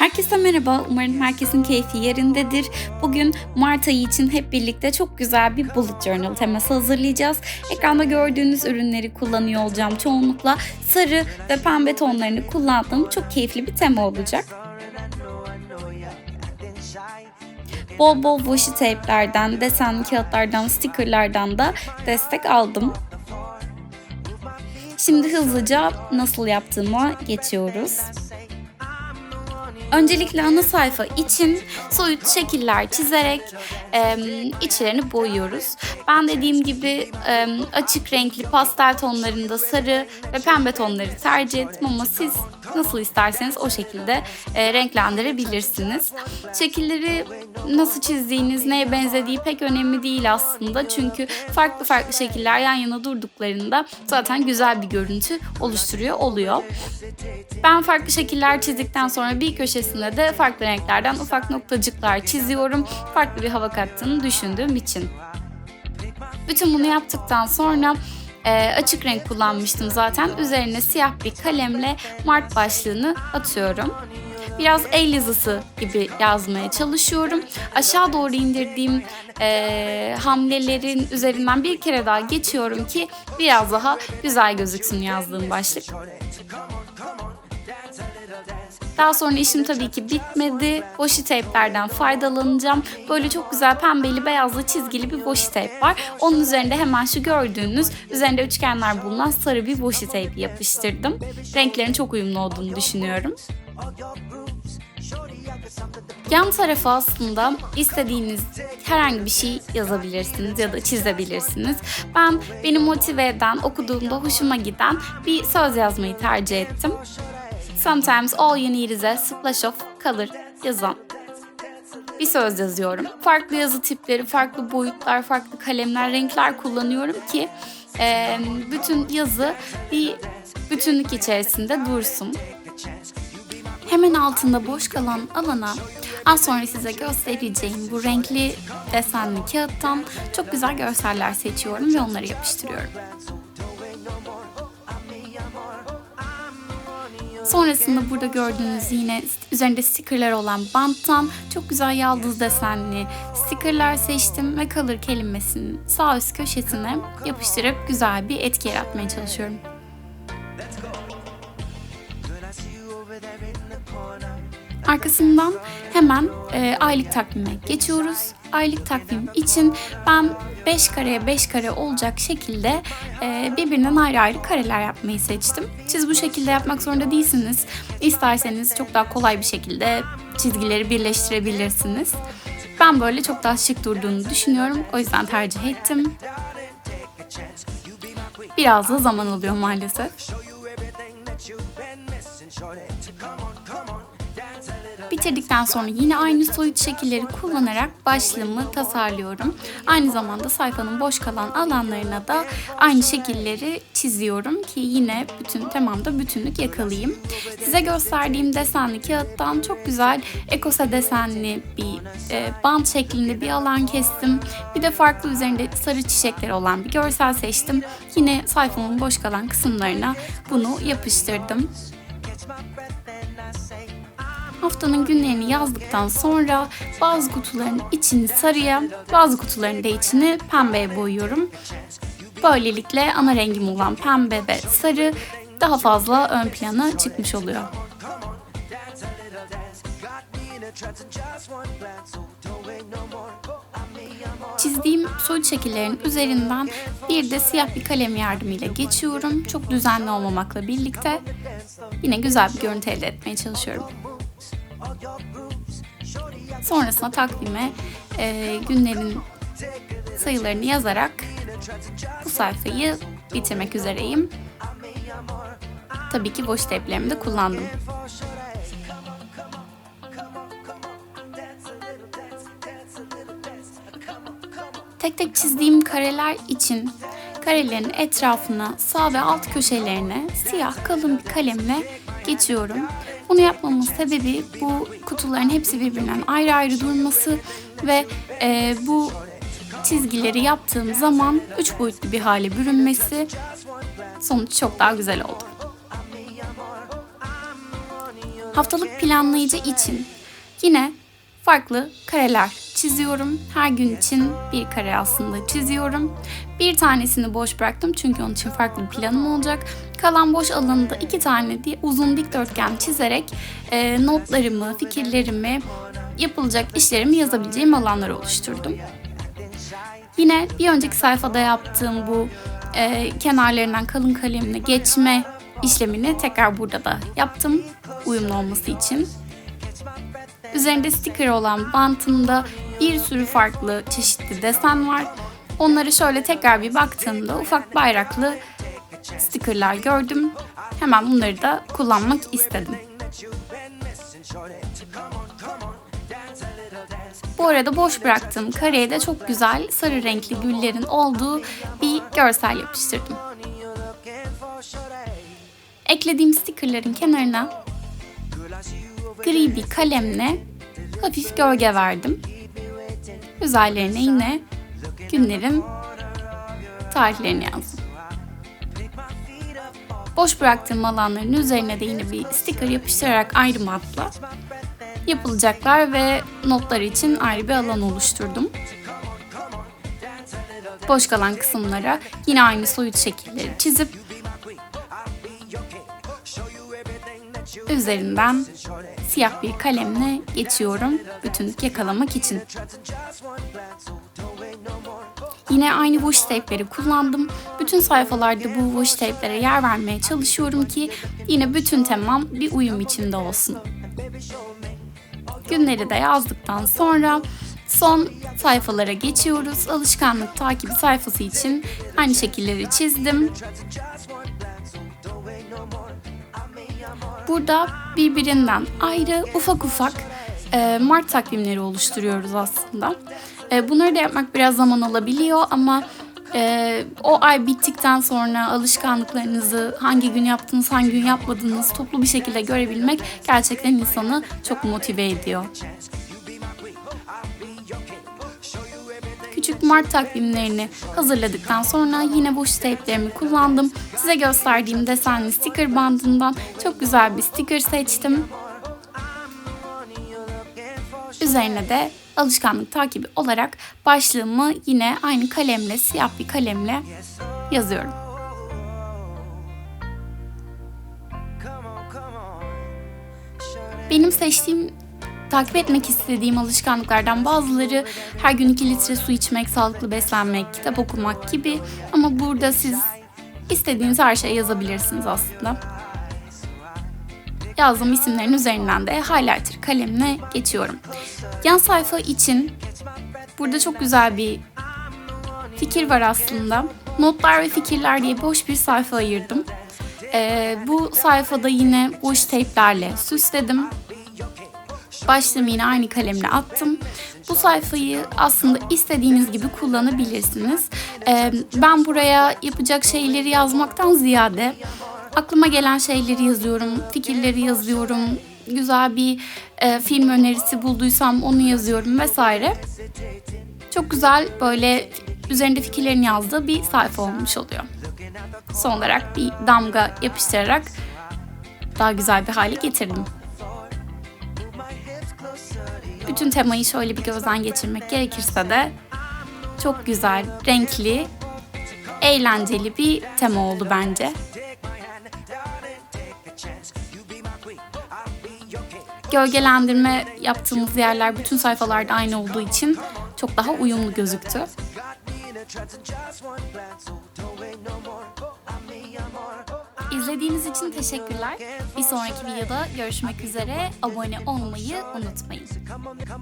Herkese merhaba. Umarım herkesin keyfi yerindedir. Bugün Mart ayı için hep birlikte çok güzel bir bullet journal teması hazırlayacağız. Ekranda gördüğünüz ürünleri kullanıyor olacağım çoğunlukla. Sarı ve pembe tonlarını kullandığım çok keyifli bir tema olacak. Bol bol washi tape'lerden, desenli kağıtlardan, stickerlardan da destek aldım. Şimdi hızlıca nasıl yaptığıma geçiyoruz. Öncelikle ana sayfa için soyut şekiller çizerek e, içlerini boyuyoruz. Ben dediğim gibi e, açık renkli pastel tonlarında sarı ve pembe tonları tercih ettim ama siz nasıl isterseniz o şekilde e, renklendirebilirsiniz. Şekilleri nasıl çizdiğiniz, neye benzediği pek önemli değil aslında. Çünkü farklı farklı şekiller yan yana durduklarında zaten güzel bir görüntü oluşturuyor oluyor. Ben farklı şekiller çizdikten sonra bir köşesinde de farklı renklerden ufak noktacıklar çiziyorum. Farklı bir hava kattığını düşündüğüm için. Bütün bunu yaptıktan sonra e, açık renk kullanmıştım zaten. Üzerine siyah bir kalemle Mart başlığını atıyorum. Biraz el yazısı gibi yazmaya çalışıyorum. Aşağı doğru indirdiğim e, hamlelerin üzerinden bir kere daha geçiyorum ki biraz daha güzel gözüksün yazdığım başlık. Daha sonra işim tabii ki bitmedi. Washi tape'lerden faydalanacağım. Böyle çok güzel pembeli beyazlı çizgili bir washi tape var. Onun üzerinde hemen şu gördüğünüz üzerinde üçgenler bulunan sarı bir washi tape yapıştırdım. Renklerin çok uyumlu olduğunu düşünüyorum. Yan tarafa aslında istediğiniz herhangi bir şey yazabilirsiniz ya da çizebilirsiniz. Ben beni motive eden, okuduğumda hoşuma giden bir söz yazmayı tercih ettim. Sometimes all you need is a splash of color yazan bir söz yazıyorum. Farklı yazı tipleri, farklı boyutlar, farklı kalemler, renkler kullanıyorum ki e, bütün yazı bir bütünlük içerisinde dursun. Hemen altında boş kalan alana az sonra size göstereceğim bu renkli desenli kağıttan çok güzel görseller seçiyorum ve onları yapıştırıyorum. Sonrasında burada gördüğünüz yine üzerinde stickerler olan banttan çok güzel yaldız desenli stickerlar seçtim ve color kelimesinin sağ üst köşesine yapıştırıp güzel bir etki yaratmaya çalışıyorum. Arkasından hemen e, aylık takvime geçiyoruz. Aylık takvim için ben 5 kareye 5 kare olacak şekilde e, birbirinden ayrı ayrı kareler yapmayı seçtim. Siz bu şekilde yapmak zorunda değilsiniz. İsterseniz çok daha kolay bir şekilde çizgileri birleştirebilirsiniz. Ben böyle çok daha şık durduğunu düşünüyorum. O yüzden tercih ettim. Biraz da zaman alıyor maalesef. Bitirdikten sonra yine aynı soyut şekilleri kullanarak başlığımı tasarlıyorum. Aynı zamanda sayfanın boş kalan alanlarına da aynı şekilleri çiziyorum ki yine bütün tamamda bütünlük yakalayayım. Size gösterdiğim desenli kağıttan çok güzel ekose desenli bir e, bant şeklinde bir alan kestim. Bir de farklı üzerinde sarı çiçekleri olan bir görsel seçtim. Yine sayfamın boş kalan kısımlarına bunu yapıştırdım. Haftanın günlerini yazdıktan sonra bazı kutuların içini sarıya, bazı kutuların da içini pembeye boyuyorum. Böylelikle ana rengim olan pembe ve sarı daha fazla ön plana çıkmış oluyor. Çizdiğim soyut şekillerin üzerinden bir de siyah bir kalem yardımıyla geçiyorum. Çok düzenli olmamakla birlikte yine güzel bir görüntü elde etmeye çalışıyorum. Sonrasında takvime e, günlerin sayılarını yazarak bu sayfayı bitirmek üzereyim. Tabii ki boş teplerimi de kullandım. Tek tek çizdiğim kareler için karelerin etrafına sağ ve alt köşelerine siyah kalın bir kalemle geçiyorum. Bunu yapmamın sebebi bu kutuların hepsi birbirinden ayrı ayrı durması ve e, bu çizgileri yaptığım zaman üç boyutlu bir hale bürünmesi sonuç çok daha güzel oldu. Haftalık planlayıcı için yine farklı kareler çiziyorum. Her gün için bir kare aslında çiziyorum. Bir tanesini boş bıraktım çünkü onun için farklı bir planım olacak. Kalan boş alanında iki tane diye uzun dikdörtgen çizerek e, notlarımı, fikirlerimi, yapılacak işlerimi yazabileceğim alanlar oluşturdum. Yine bir önceki sayfada yaptığım bu e, kenarlarından kalın kalemle geçme işlemini tekrar burada da yaptım uyumlu olması için. Üzerinde sticker olan bantımda bir sürü farklı çeşitli desen var. Onları şöyle tekrar bir baktığımda ufak bayraklı stickerlar gördüm. Hemen bunları da kullanmak istedim. Bu arada boş bıraktığım kareye de çok güzel sarı renkli güllerin olduğu bir görsel yapıştırdım. Eklediğim stickerların kenarına gri bir kalemle hafif gölge verdim. Üzerlerine yine günlerin tarihlerini yazdım. Boş bıraktığım alanların üzerine de yine bir sticker yapıştırarak ayrı matla yapılacaklar ve notlar için ayrı bir alan oluşturdum. Boş kalan kısımlara yine aynı soyut şekilleri çizip üzerinden siyah bir kalemle geçiyorum bütünlük yakalamak için. Yine aynı washi tape'leri kullandım. Bütün sayfalarda bu washi tape'lere yer vermeye çalışıyorum ki yine bütün temam bir uyum içinde olsun. Günleri de yazdıktan sonra son sayfalara geçiyoruz. Alışkanlık takibi sayfası için aynı şekilleri çizdim. Burada birbirinden ayrı ufak ufak e, Mart takvimleri oluşturuyoruz aslında. E, bunları da yapmak biraz zaman alabiliyor ama e, o ay bittikten sonra alışkanlıklarınızı hangi gün yaptınız, hangi gün yapmadınız toplu bir şekilde görebilmek gerçekten insanı çok motive ediyor. Küçük Mart takvimlerini hazırladıktan sonra yine boş tape'lerimi kullandım. Size gösterdiğim desenli sticker bandından çok güzel bir sticker seçtim. Üzerine de alışkanlık takibi olarak başlığımı yine aynı kalemle, siyah bir kalemle yazıyorum. Benim seçtiğim takip etmek istediğim alışkanlıklardan bazıları her gün 2 litre su içmek, sağlıklı beslenmek, kitap okumak gibi. Ama burada siz istediğiniz her şeyi yazabilirsiniz aslında. Yazdığım isimlerin üzerinden de highlighter kalemle geçiyorum. Yan sayfa için burada çok güzel bir fikir var aslında. Notlar ve fikirler diye boş bir sayfa ayırdım. Ee, bu sayfada yine boş tape'lerle süsledim. Başlığımı yine aynı kalemle attım. Bu sayfayı aslında istediğiniz gibi kullanabilirsiniz. Ee, ben buraya yapacak şeyleri yazmaktan ziyade aklıma gelen şeyleri yazıyorum, fikirleri yazıyorum, güzel bir e, film önerisi bulduysam onu yazıyorum vesaire. Çok güzel böyle üzerinde fikirlerini yazdığı bir sayfa olmuş oluyor. Son olarak bir damga yapıştırarak daha güzel bir hale getirdim. Bütün temayı şöyle bir gözden geçirmek gerekirse de çok güzel, renkli, eğlenceli bir tema oldu bence. Gölgelendirme yaptığımız yerler bütün sayfalarda aynı olduğu için çok daha uyumlu gözüktü. İzlediğiniz için teşekkürler. Bir sonraki videoda görüşmek üzere. Abone olmayı unutmayın. come on, come on.